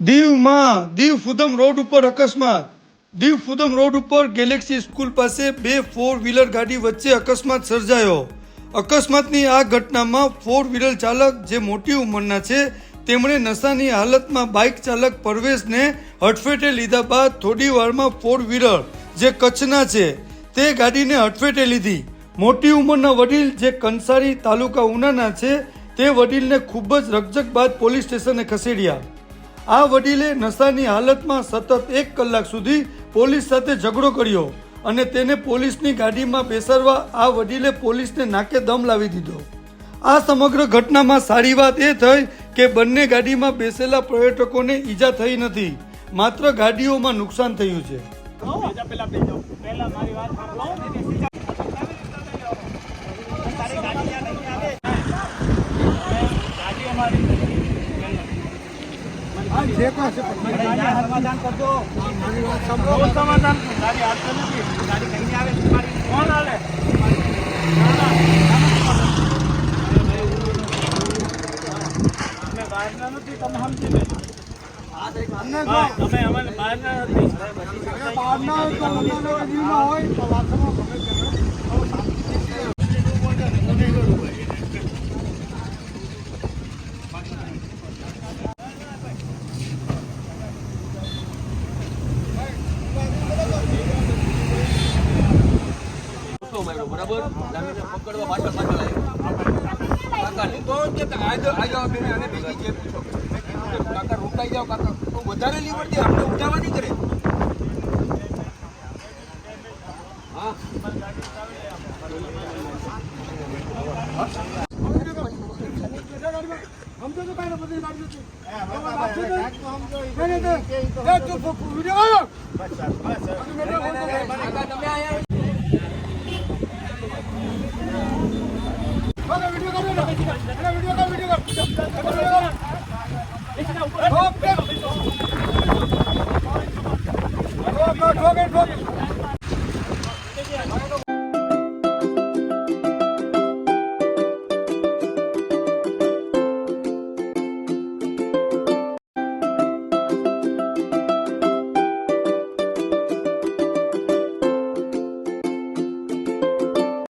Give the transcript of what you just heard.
दीव माँ, दीव फुदम रोड पर अकस्मात। दीव फुदम रोड पर गैलेक्सी स्कूल पास बे फोर व्हीलर गाड़ी वच्चे अकस्मात सर्जायो અકસ્માતની આ ઘટનામાં ફોર વ્હીલર ચાલક જે મોટી ઉંમરના છે, તેમણે નશાની હાલતમાં બાઇક ચાલક પરવેશને હડફેટે લીધા બાદ થોડી વારમાં ફોર વ્હીલર જે કચ્છના છે, તે ગાડીને હડફેટે લીધી. મોટી ઉંમરના વડીલ જે કંસારી તાલુકા ઉનાના છે, તે વડીલને ખૂબ જ રકઝક બાદ પોલીસ સ્ટેશને ખસેડ્યા. આ વડીલે નશાની હાલતમાં સતત એક કલાક સુધી પોલીસ સાથે ઝઘડો કર્યો. અને તેને પોલીસની ગાડીમાં બેસાડવા આ વડીલે પોલીસને નાકે દમ લાવી દીધો. આ સમગ્ર ઘટનામાં સારી વાત એ થઈ કે બંને ગાડીમાં બેસેલા પર્યટકોને ઈજા થઈ નથી. માત્ર ગાડીઓમાં નુકસાન થયું છે. સમાધાન કરજો સમાધાન ગાડી હાલતો નથી ગાડી કહીને આવે કોણ હાલે અમે બહારના નથી. તમે સમજી લેજો અમારે તમે અમને બહારના નથી તો માર્યો બરાબર જામીને પકડવા પાછળ પાછળ આવ્યો કાકાને તો કે આજે આજે બેને આને ભેગી છે પૂછો કાકા રોકાઈ જાઓ કાકા તો વધારે દે આપણે ઉઠાવા નહીં કરે હા કાકા તમે આયા ಮಾಡಿ